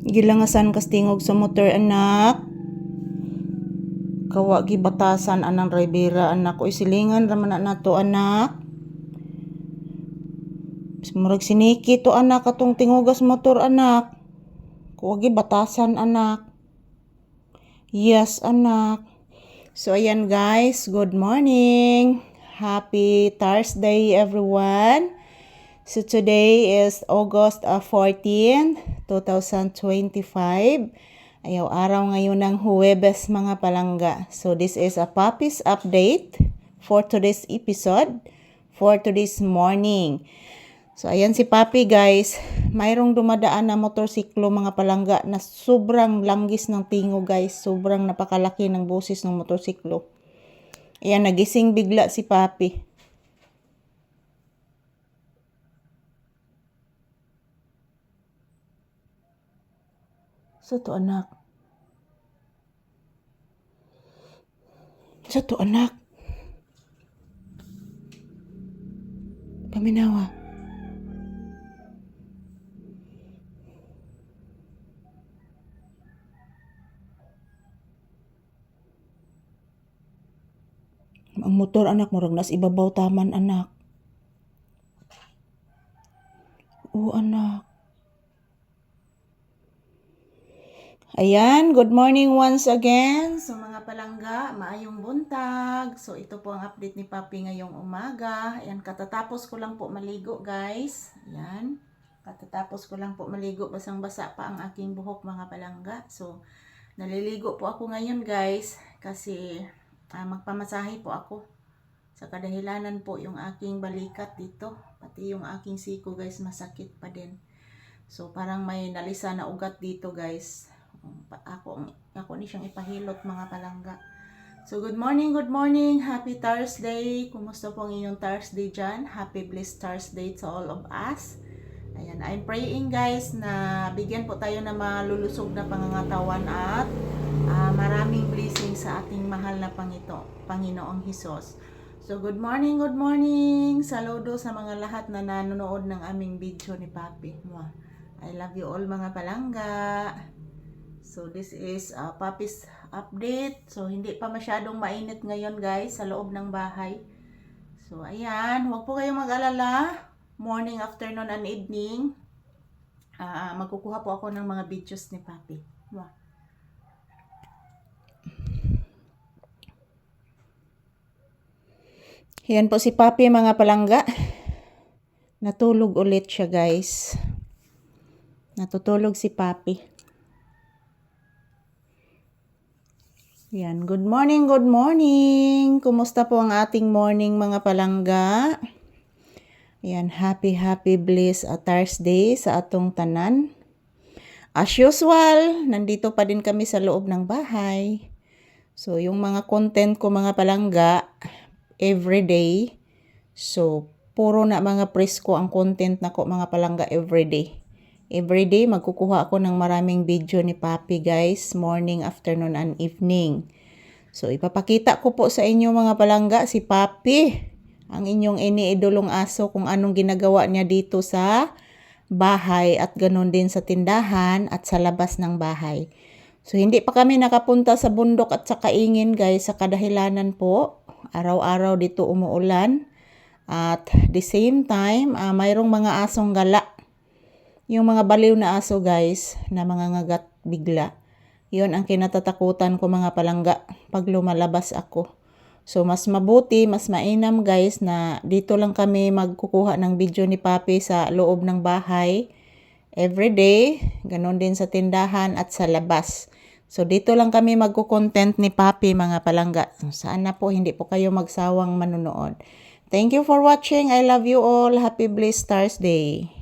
Gilangasan kas tingog sa motor anak. Kawa gi batasan anang Rivera anak ko isilingan raman na nato anak. Murag siniki to anak atong tingugas motor anak. Kawa gi batasan anak. Yes anak. So ayan guys, good morning. Happy Thursday everyone. So today is August uh, 14, 2025. Ayaw araw ngayon ng Huwebes mga palangga. So this is a puppies update for today's episode for today's morning. So ayan si Papi guys, mayroong dumadaan na motorsiklo mga palangga na sobrang langgis ng tingo guys, sobrang napakalaki ng boses ng motorsiklo. Ayan, nagising bigla si Papi. Sa to anak? Sa to anak? Paminawa. Ang motor anak murag nas ibabaw taman anak. Oo anak. Ayan, good morning once again. So mga palangga, maayong buntag. So ito po ang update ni Papi ngayong umaga. Ayan, katatapos ko lang po maligo guys. Ayan, katatapos ko lang po maligo. Basang-basa pa ang aking buhok mga palangga. So naliligo po ako ngayon guys kasi ah, magpamasahe po ako. Sa kadahilanan po yung aking balikat dito. Pati yung aking siko guys masakit pa din. So parang may nalisa na ugat dito guys. Ako, ako ni siyang ipahilot mga palangga. So good morning, good morning. Happy Thursday. Kumusta po ang inyong Thursday dyan? Happy blessed Thursday to all of us. Ayan, I'm praying guys na bigyan po tayo ng malulusog na pangangatawan at ah, maraming blessing sa ating mahal na Pangito, Panginoong Hesus. So good morning, good morning. Saludo sa mga lahat na nanonood ng aming video ni Papi. I love you all mga palangga. So this is uh, Papi's update. So hindi pa masyadong mainit ngayon guys sa loob ng bahay. So ayan, huwag po kayong mag-alala. Morning, afternoon, and evening. Ah, magkukuha po ako ng mga videos ni Papi. Mwah. Yan po si Papi mga palangga. Natulog ulit siya guys. Natutulog si Papi. Yan, good morning, good morning. Kumusta po ang ating morning mga palangga? Yan, happy, happy bliss a Thursday sa atong tanan. As usual, nandito pa din kami sa loob ng bahay. So, yung mga content ko mga palangga, everyday. So, puro na mga presko ang content na ko mga palangga everyday. Everyday, magkukuha ako ng maraming video ni Papi guys, morning, afternoon, and evening. So, ipapakita ko po sa inyo mga palangga si Papi, ang inyong iniidolong aso kung anong ginagawa niya dito sa bahay at ganun din sa tindahan at sa labas ng bahay. So, hindi pa kami nakapunta sa bundok at sa kaingin guys sa kadahilanan po. Araw-araw dito umuulan. At the same time, ah, mayroong mga asong gala yung mga baliw na aso guys, na mga ngagat bigla. Yun ang kinatatakutan ko mga palangga pag lumalabas ako. So mas mabuti, mas mainam guys na dito lang kami magkukuha ng video ni Papi sa loob ng bahay. Everyday, ganun din sa tindahan at sa labas. So dito lang kami magkukontent ni Papi mga palangga. Saan na po, hindi po kayo magsawang manunood. Thank you for watching. I love you all. Happy blessed Thursday.